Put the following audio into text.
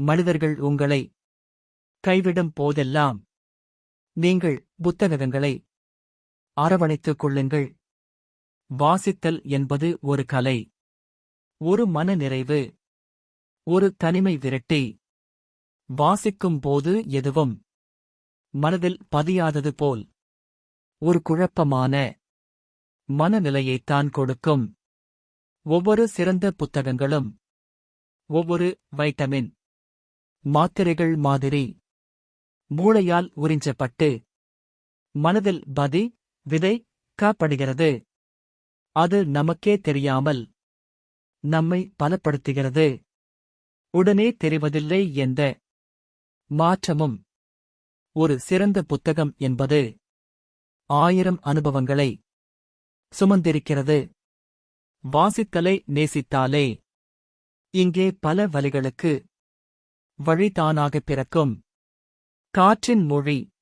மனிதர்கள் உங்களை கைவிடும் போதெல்லாம் நீங்கள் புத்தகங்களை அரவணைத்துக் கொள்ளுங்கள். வாசித்தல் என்பது ஒரு கலை. ஒரு மன நிறைவு ஒரு தனிமை விரட்டி. வாசிக்கும் போது எதுவும் மனதில் பதியாதது போல். ஒரு குழப்பமான மனநிலையைத்தான் கொடுக்கும். ஒவ்வொரு சிறந்த புத்தகங்களும். ஒவ்வொரு வைட்டமின் மாத்திரைகள் மாதிரி. மூளையால் உறிஞ்சப்பட்டு மனதில் பதி விதை காப்படுகிறது. அது நமக்கே தெரியாமல் நம்மை பலப்படுத்துகிறது. உடனே தெரிவதில்லை எந்த மாற்றமும். ஒரு சிறந்த புத்தகம் என்பது ஆயிரம் அனுபவங்களை சுமந்திருக்கிறது. வாசித்தலை நேசித்தாலே இங்கே பல வழிகளுக்கு வழிதானாகப் பிறக்கும். காற்றின் மொழி.